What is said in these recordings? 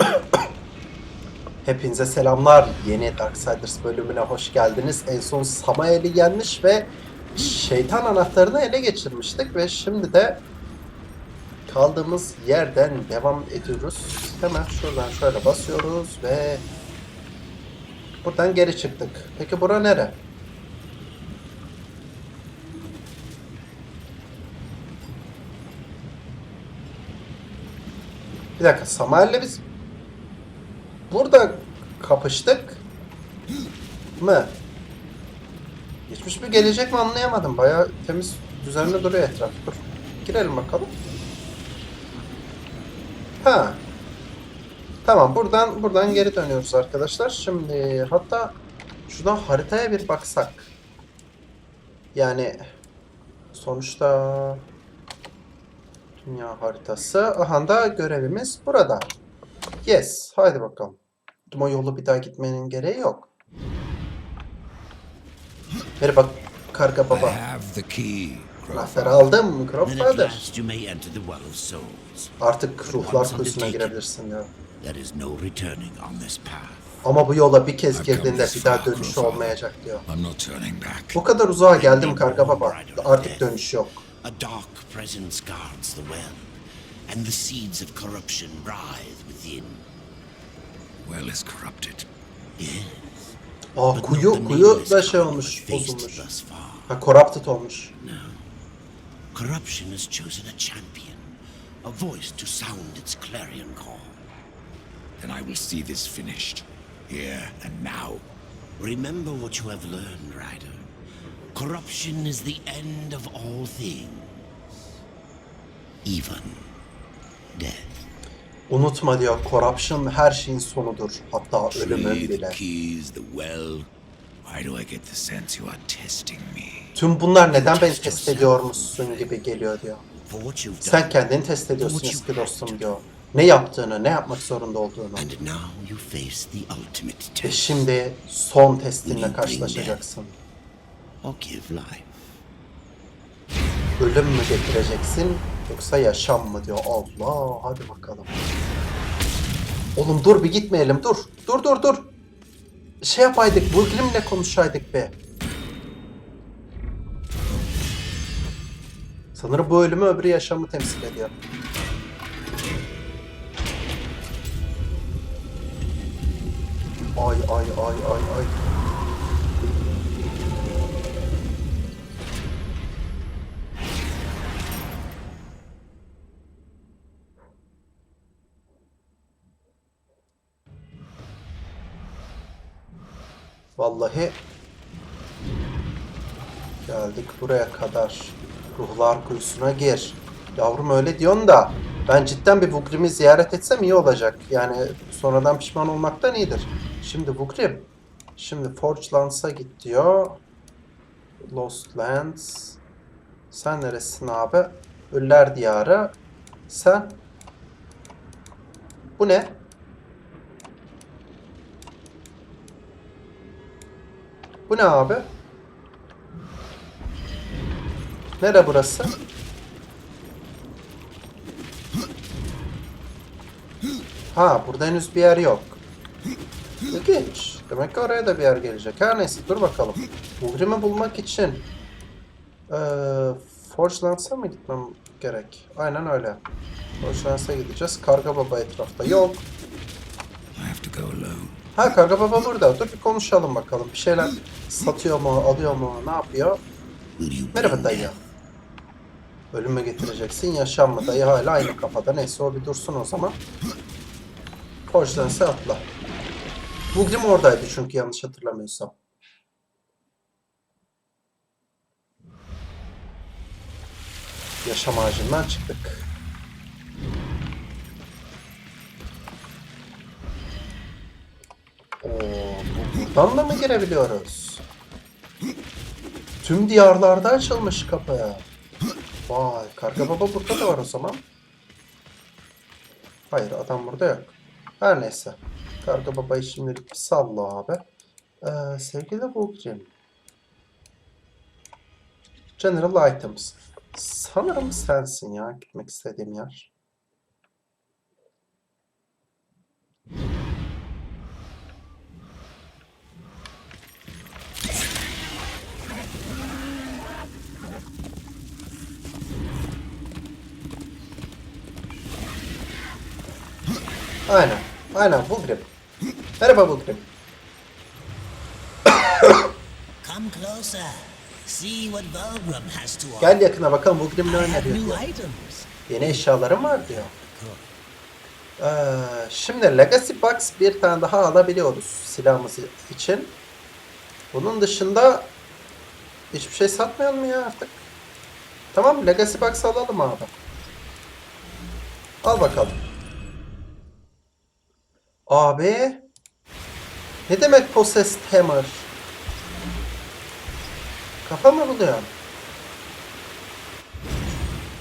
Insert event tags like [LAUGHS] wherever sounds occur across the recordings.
[COUGHS] Hepinize selamlar. Yeni Darksiders bölümüne hoş geldiniz. En son Samael'i yenmiş ve şeytan anahtarını ele geçirmiştik ve şimdi de kaldığımız yerden devam ediyoruz. Hemen şuradan şöyle basıyoruz ve buradan geri çıktık. Peki bura nere? Bir dakika Samael'le biz burada kapıştık mı? Geçmiş mi gelecek mi anlayamadım. Bayağı temiz düzenli duruyor etraf. Dur. Girelim bakalım. Ha. Tamam buradan buradan geri dönüyoruz arkadaşlar. Şimdi hatta şuradan haritaya bir baksak. Yani sonuçta dünya haritası. Aha da görevimiz burada. Yes. Haydi bakalım. O yolu bir daha gitmenin gereği yok. Merhaba karga baba. Crowfather. aldım Souls. Artık ruhlar kuyusuna girebilirsin ya. Ama bu yola bir kez girdiğinde bir daha dönüşü Crowfather. olmayacak diyor. Bu kadar uzağa geldim karga baba. Artık dönüş yok. A dark presence guards the well, and the seeds of corruption writhe within. Well is corrupted. Yes, Aa but kuyu kuyu nameless da şey olmuş, bozulmuş. thus far. Ha corrupted olmuş. Corruption has chosen a champion, a voice to sound its clarion call. Then I will see this finished. Here and now. Remember what you have learned, Ryder. Corruption is the end of all things, even death. Unutma diyor corruption her şeyin sonudur. Hatta ölümün bile. Tüm bunlar neden beni test ediyormuşsun gibi geliyor diyor. Sen kendini test ediyorsun eski dostum diyor. Ne yaptığını, ne yapmak zorunda olduğunu. Ve test. şimdi son testinle karşılaşacaksın. Ölüm mü getireceksin yoksa yaşam mı diyor. Allah hadi bakalım. Oğlum dur bir gitmeyelim dur. Dur dur dur. Şey yapaydık Bulgrim'le konuşaydık be. Sanırım bu ölümü öbürü yaşamı temsil ediyor. Ay ay ay ay ay. Vallahi geldik buraya kadar. Ruhlar kuyusuna gir. Yavrum öyle diyorsun da ben cidden bir Vugrim'i ziyaret etsem iyi olacak. Yani sonradan pişman olmaktan iyidir. Şimdi Vugrim. Şimdi Forge Lands'a git diyor. Lost Lands. Sen neresin abi? Ölüler Diyarı. Sen? Bu ne? Bu ne abi? Nere burası? Ha burada henüz bir yer yok. İlginç. Demek ki oraya da bir yer gelecek. Her neyse dur bakalım. Bulgrim'i bulmak için eee Forge Lands'a mı gitmem gerek? Aynen öyle. Forge Lands'a gideceğiz. Karga Baba etrafta yok. I have to go alone. Ha Karga Baba burada. Dur bir konuşalım bakalım. Bir şeyler satıyor mu, alıyor mu, ne yapıyor? Merhaba dayı. death? Ölüm mü getireceksin, yaşam mı? Dayı hala aynı kafada. Neyse o bir dursun o zaman. Forge'dense atla. Bugrim oradaydı çünkü yanlış hatırlamıyorsam. Yaşam ağacından çıktık. Oo, bu- buradan da mı girebiliyoruz? Tüm diyarlarda açılmış kapı. Vay, karga baba burada da var o zaman. Hayır, adam burada yok. Her neyse. Karga babayı şimdilik bir salla abi. Ee, sevgili Vulcrim. General Items. Sanırım sensin ya gitmek istediğim yer. Aynen. Aynen Vulgrim. Merhaba Vulgrim. Come closer. See what Volgrim has to offer. Gel yakına bakalım ne have öneriyor new diyor. Yeni eşyalarım var diyor. Ee, şimdi Legacy Box bir tane daha alabiliyoruz silahımız için. Bunun dışında hiçbir şey satmayalım mı ya artık? Tamam Legacy Box alalım abi. Al bakalım. Abi. Ne demek Possessed Hammer? Kafa mı buluyor?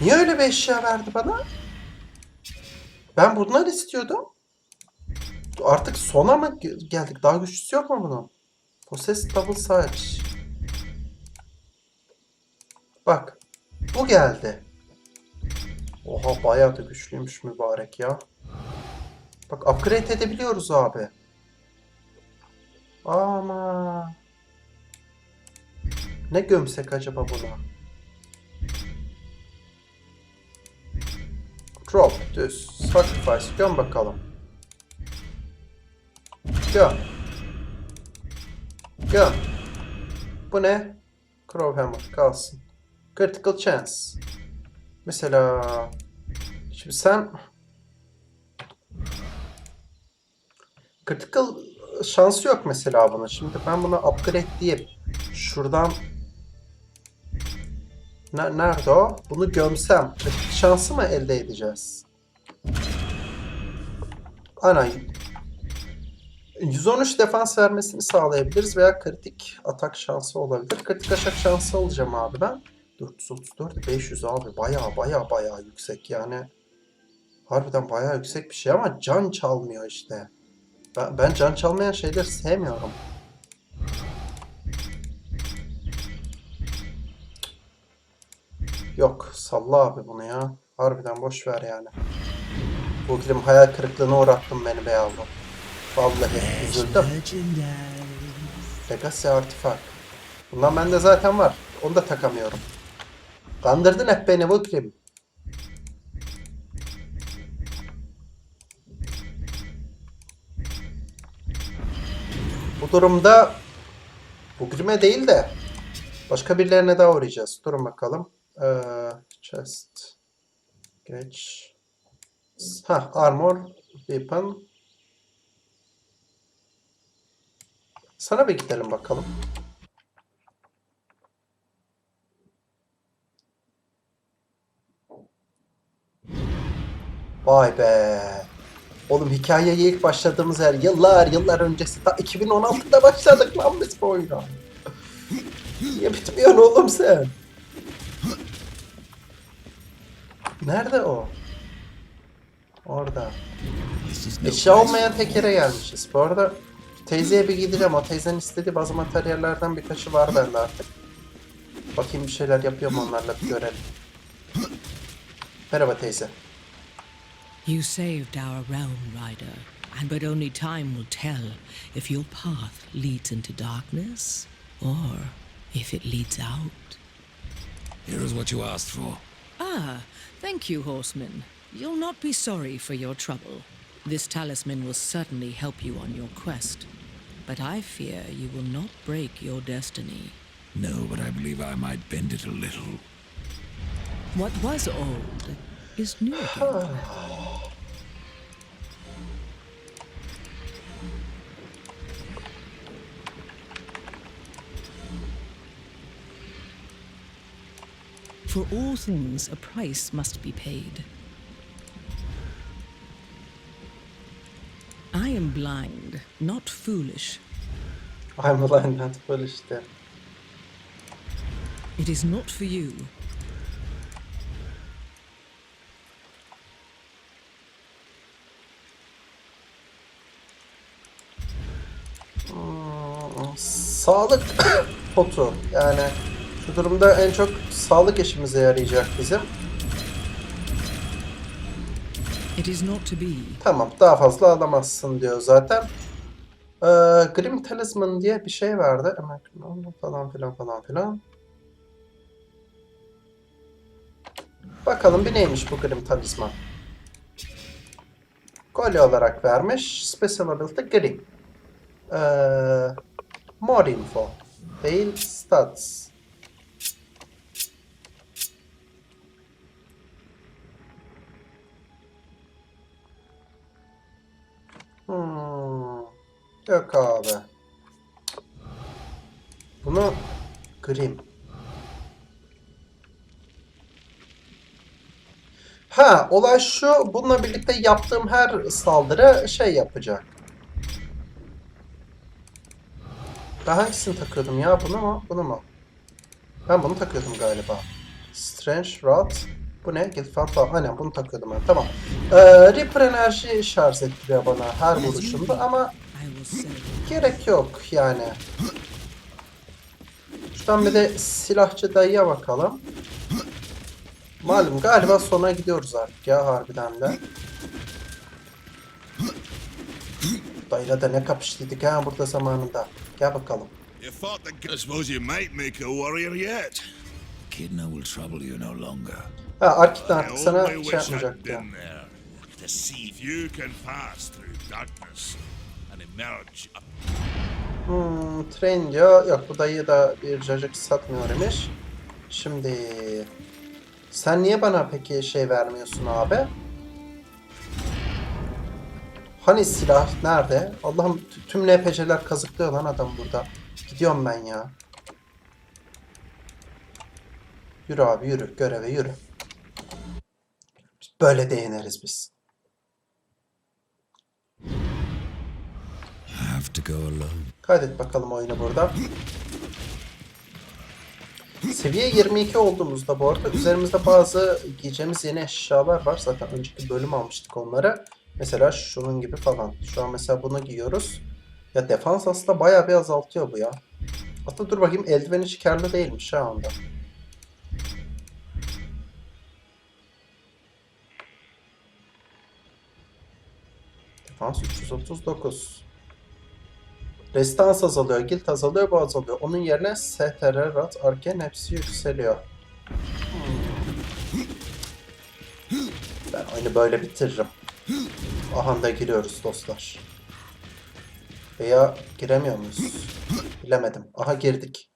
Niye öyle bir eşya verdi bana? Ben bunlar istiyordum. Artık sona mı ge- geldik? Daha güçlüsü yok mu bunun? Possessed Double Siege. Bak. Bu geldi. Oha bayağı da güçlüymüş mübarek ya. Bak upgrade edebiliyoruz abi. Ama ne gömsek acaba buna? Drop, düz, sacrifice, göm bakalım. Göm. Göm. Bu ne? Crowhammer kalsın. Critical chance. Mesela şimdi sen critical şansı yok mesela bunun. Şimdi ben buna upgrade deyip şuradan Ne- nerede o? Bunu gömsem kritik şansı mı elde edeceğiz? Ana 113 defans vermesini sağlayabiliriz veya kritik atak şansı olabilir. Kritik atak şansı alacağım abi ben. 434 500 abi baya baya baya yüksek yani. Harbiden baya yüksek bir şey ama can çalmıyor işte. Ben, ben can çalmayan şeyleri sevmiyorum. Yok salla abi bunu ya. Harbiden boş ver yani. Bu film hayal kırıklığına uğrattın beni be yavrum. Vallahi üzüldüm. Legacy artifak. Bundan bende zaten var. Onu da takamıyorum. Kandırdın hep beni bu Durumda bu grime değil de başka birilerine daha uğrayacağız. Durun bakalım. Ee, chest. Geç. Ha, armor, weapon. Sana bir gidelim bakalım. Vay be. Oğlum hikayeye ilk başladığımız yer yıllar yıllar öncesi. Ta 2016'da başladık lan biz bu oyuna. Niye bitmiyorsun oğlum sen? Nerede o? Orada. Eşya olmayan tekere gelmişiz. Bu arada teyzeye bir gideceğim. O teyzenin istediği bazı materyallerden birkaçı var bende artık. Bakayım bir şeyler yapıyor mu onlarla bir görelim. Merhaba teyze. You saved our realm, Rider, and but only time will tell if your path leads into darkness or if it leads out. Here is what you asked for. Ah, thank you, horseman. You'll not be sorry for your trouble. This talisman will certainly help you on your quest, but I fear you will not break your destiny. No, but I believe I might bend it a little. What was old is new again. [LAUGHS] For all things, a price must be paid. I am blind, not foolish. I'm blind and foolish then. It is not for you. Hmm, Sağlık [COUGHS] potu. Yani şu durumda en çok sağlık işimize yarayacak bizim. Tamam daha fazla alamazsın diyor zaten. Ee, Grim Talisman diye bir şey vardı. Falan filan falan filan. Bakalım bir neymiş bu Grim Talisman. Kolye olarak vermiş. Special ability Grim. Ee, more info. Değil stats. Hmm. Yok abi. Bunu Grim. Ha, olay şu. Bununla birlikte yaptığım her saldırı şey yapacak. Ben hangisini takıyordum ya? Bunu mu? Bunu mu? Ben bunu takıyordum galiba. Strange Rod. Bu ne? Guildfall falan. Aynen bunu takıyordum ben. Tamam. Ee, Reaper enerji şarj ettiriyor bana her vuruşumda ama gerek yok yani. Şuradan bir de silahçı dayıya bakalım. Malum galiba sona gidiyoruz artık ya harbiden de. Dayıyla da ne kapıştıydık ha burada zamanında. Gel bakalım. You thought the I suppose you might make a warrior yet. Kidna will trouble you no longer. Ha Arkit'ten artık sana şey yapmayacak ya. Hmm, tren diyor. Yok bu dayı da bir cacık satmıyor imiş. Şimdi sen niye bana peki şey vermiyorsun abi? Hani silah nerede? Allah'ım tüm NPC'ler kazıklıyor lan adam burada. Gidiyorum ben ya. Yürü abi yürü. Göreve yürü. Böyle biz. To go alone. Kaydet bakalım oyunu burada. Seviye 22 olduğumuzda bu arada üzerimizde bazı giyeceğimiz yeni eşyalar var. Zaten önceki bölüm almıştık onları. Mesela şunun gibi falan. Şu an mesela bunu giyiyoruz. Ya defans aslında bayağı bir azaltıyor bu ya. Hatta dur bakayım eldiven hiç karlı değilmiş ha onda. Defans 339. Restans azalıyor, guild azalıyor, bu azalıyor. Onun yerine STR, RAT, Arken hepsi yükseliyor. Ben oyunu böyle bitiririm. Aha da giriyoruz dostlar. Veya giremiyor muyuz? Bilemedim. Aha girdik.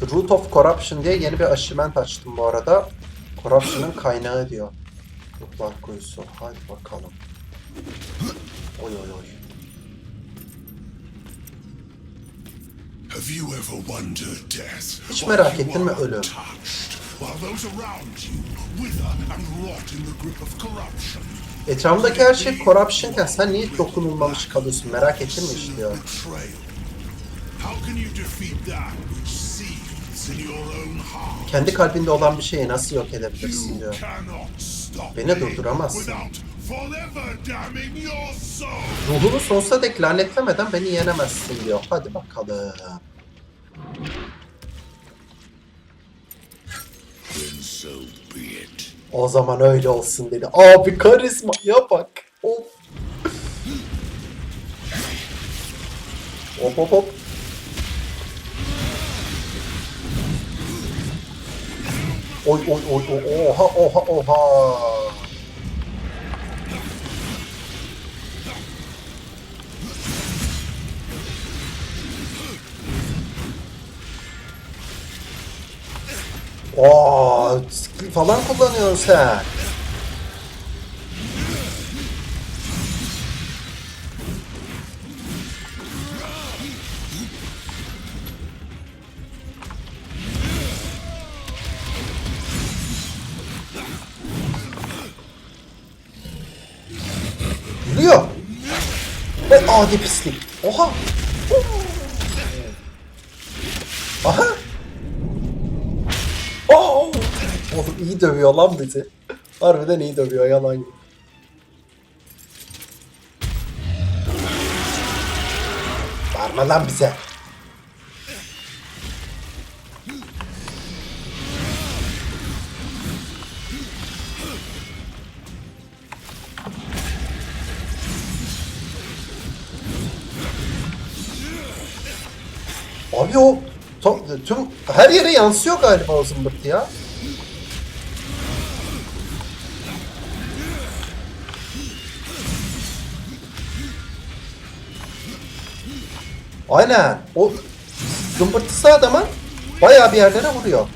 The Root of Corruption diye yeni bir achievement açtım bu arada. Corruption'ın kaynağı diyor. Ruhlar kuyusu. Hadi bakalım. Oy oy oy. Have you ever wondered, Death? Hiç merak ettin mi ölüm? Etrafımdaki her şey corruptionken sen niye dokunulmamış kalıyorsun merak ettin mi işte diyor. Betrayal. How can you defeat that which Kendi kalbinde olan bir şeyi nasıl yok edebilirsin diyor. Beni durduramazsın. Ruhunu sonsuza dek lanetlemeden beni yenemezsin diyor. Hadi bakalım. O zaman öyle olsun dedi. Abi karizma ya bak. Of. Hop hop hop. Oy oy oy oy oha oha oha. Oo, skill falan kullanıyorsun sen. adi pislik. Oha. Aha. Oh! Oğlum iyi dövüyor lan bizi. Harbiden iyi dövüyor yalan yok. Bağırma lan bize. Abi o to, tüm her yere yansıyor galiba o zımbırtı ya. Aynen. O zımbırtısı adama bayağı bir yerlere vuruyor.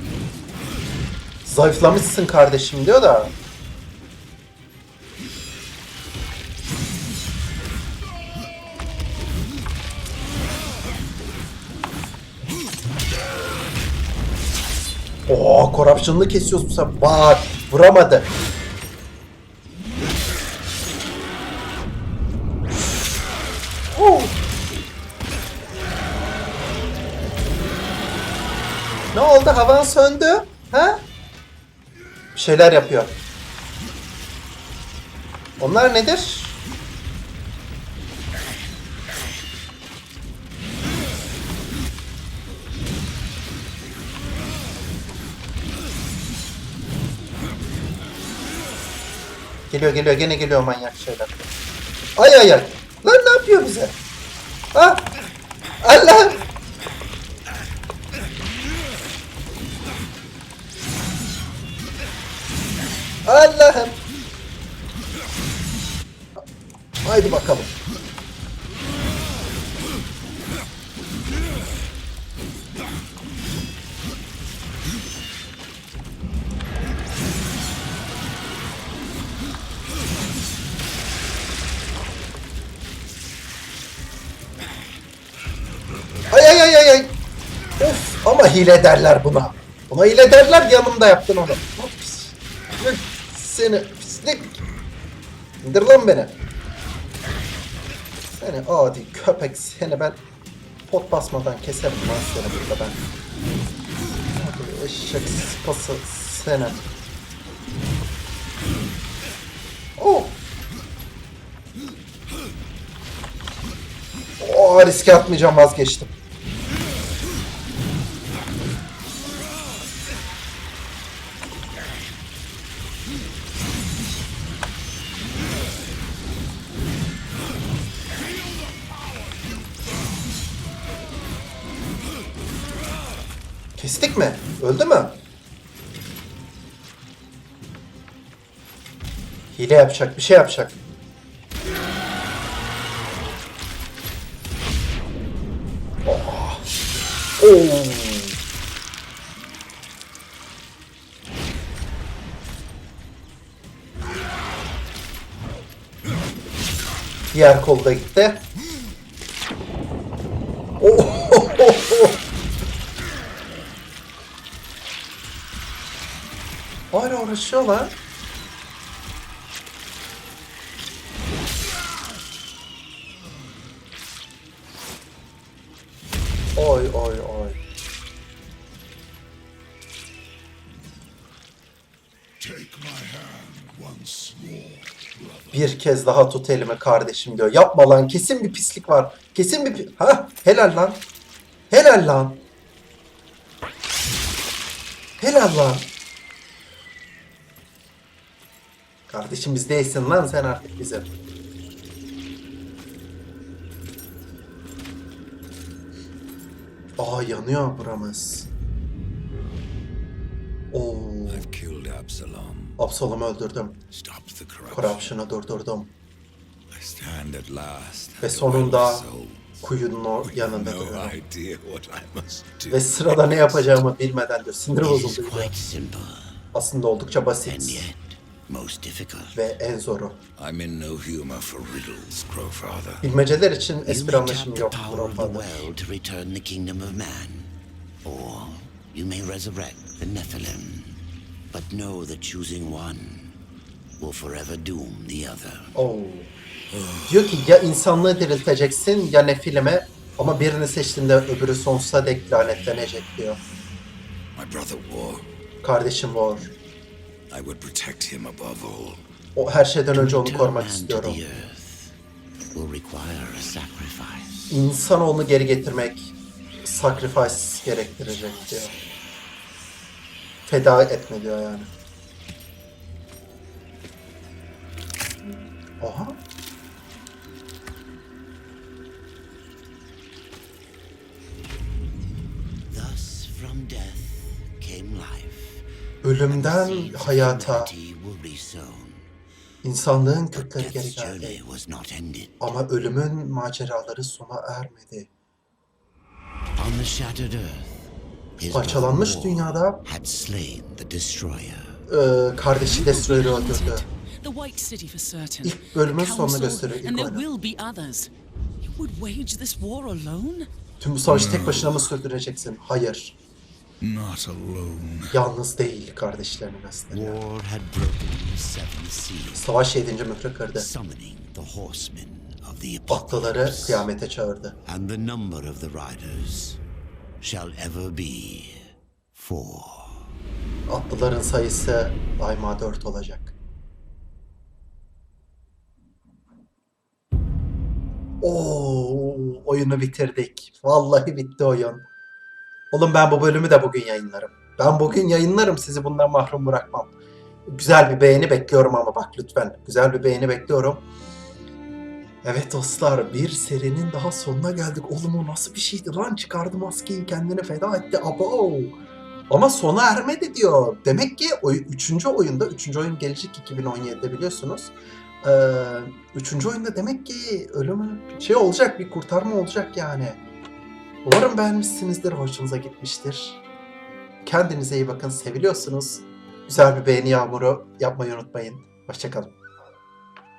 Zayıflamışsın kardeşim diyor da Oo, corruption'ını kesiyoruz bu sefer. Bak, vuramadı. Oo. Ne oldu? Havan söndü. Ha? Bir şeyler yapıyor. Onlar nedir? Geliyor geliyor gene geliyor manyak şeyler. Ay ay ay. Lan ne yapıyor bize? Ha? Allah! Allah'ım. Haydi bakalım. Hile derler buna. Buna hile derler yanımda yaptın onu. Seni pislik. İndir lan beni. Seni adi köpek seni ben pot basmadan keserim lan seni burada ben. Hadi eşek sıpası seni. Oh. Oh riske atmayacağım vazgeçtim. Hile yapacak, bir şey yapacak. Oh. Oo. Diğer kolda gitti. Oh. Hala uğraşıyorlar. Oy oy oy. Bir kez daha tut elimi kardeşim diyor. Yapma lan kesin bir pislik var. Kesin bir Ha helal lan. Helal lan. Helal lan. Kardeşim biz değilsin lan sen artık bizim. Aa yanıyor buramız. Oo, I've killed Absalom, Absalom'u öldürdüm. Corruption'ı durdurdum. I stand at last. Ve sonunda kuyunun o yanında duruyorum. idea what I must do. Ve sırada ne yapacağımı bilmeden diyor. Sinir bozuldu Aslında oldukça basit most difficult. ve en zoru. I'm in no humor for riddles, Crowfather. Bilmeceler için espri tap yok. Avrupa'da. well to return the kingdom of man, or you may resurrect the Nephilim. But know that choosing one will forever doom the other. Oo. Diyor ki ya insanlığı dirilteceksin ya nefilime ama birini seçtiğinde öbürü sonsuza dek lanetlenecek diyor. My brother War. Kardeşim War. I would protect him above all. O her şeyden önce onu korumak istiyorum. the earth will require a sacrifice. İnsanoğlunu geri getirmek sacrifice gerektirecek diyor. Feda etme diyor yani. Oha. Thus from death. Ölümden hayata humanity will be sown. insanlığın kökleri geri geldi. journey was not ended. Ama ölümün maceraları sona ermedi. On the shattered earth, his Parçalanmış war dünyada had slain the destroyer. e, kardeşi Destroyer'ı öldürdü. The White City for certain. İlk bölümün sonunu gösteriyor, ilk And there oyunu. will be others. You would wage this war alone? Tüm bu savaşı tek başına mı sürdüreceksin? Hayır. Not alone. Yalnız değil kardeşlerin aslında. War had broken the seven seas, Savaş yedinci mührü kırdı. summoning the horsemen of the Atlıları kıyamete çağırdı. And the number of the riders shall ever be four. Atlıların sayısı daima dört olacak. Oo, oyunu bitirdik. Vallahi bitti oyun. Oğlum ben bu bölümü de bugün yayınlarım. Ben bugün yayınlarım sizi bundan mahrum bırakmam. Güzel bir beğeni bekliyorum ama bak lütfen. Güzel bir beğeni bekliyorum. Evet dostlar bir serinin daha sonuna geldik. Oğlum o nasıl bir şeydi lan? Çıkardı maskeyi kendini feda etti. Abo. Ama sona ermedi diyor. Demek ki o üçüncü oyunda, üçüncü oyun gelecek 2017'de biliyorsunuz. Ee, üçüncü oyunda demek ki ölümü şey olacak, bir kurtarma olacak yani. Umarım beğenmişsinizdir, hoşunuza gitmiştir. Kendinize iyi bakın, seviliyorsunuz. Güzel bir beğeni yağmuru yapmayı unutmayın. Hoşçakalın.